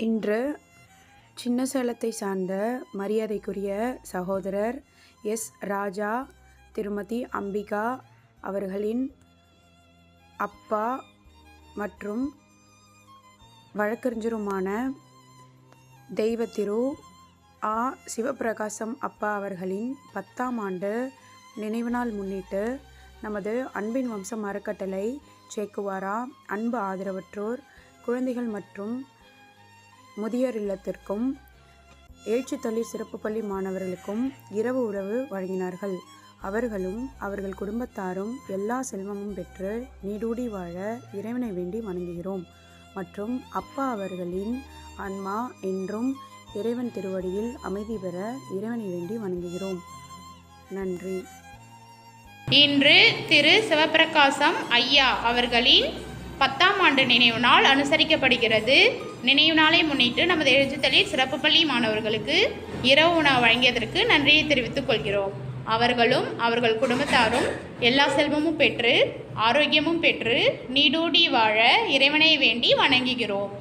இன்று சின்ன சேலத்தை சார்ந்த மரியாதைக்குரிய சகோதரர் எஸ். ராஜா திருமதி அம்பிகா அவர்களின் அப்பா மற்றும் வழக்கறிஞருமான தெய்வத்திரு ஆ. சிவப்பிரகாசம் அப்பா அவர்களின் பத்தாம் ஆண்டு நினைவு நாள் முன்னிட்டு நமது அன்பின் வம்சம் அறக்கட்டளை சேக்குவாரா அன்பு ஆதரவற்றோர் குழந்தைகள் மற்றும் முதியோர் இல்லத்திற்கும் எழுச்சித்தள்ளி சிறப்பு பள்ளி மாணவர்களுக்கும் இரவு உறவு வழங்கினார்கள். அவர்களும் அவர்கள் குடும்பத்தாரும் எல்லா செல்வமும் பெற்று நீடூடி வாழ இறைவனை வேண்டி வணங்குகிறோம். மற்றும் அப்பா அவர்களின் ஆன்மா என்றும் இறைவன் திருவடியில் அமைதி பெற இறைவனை வேண்டி வணங்குகிறோம். நன்றி. இன்று திரு சிவபிரகாசம் ஐயா அவர்களின் பத்தாம் ஆண்டு நினைவு நாள் அனுசரிக்கப்படுகிறது. நினைவு நாளை முன்னிட்டு நமது எழுத்துத்தலில் சிறப்பு பள்ளி மாணவர்களுக்கு இரவு உணவு வழங்கியதற்கு நன்றியை தெரிவித்துக் கொள்கிறோம். அவர்களும் அவர்கள் குடும்பத்தாரும் எல்லா செல்வமும் பெற்று ஆரோக்கியமும் பெற்று நீடூடி வாழ இறைவனை வேண்டி வணங்குகிறோம்.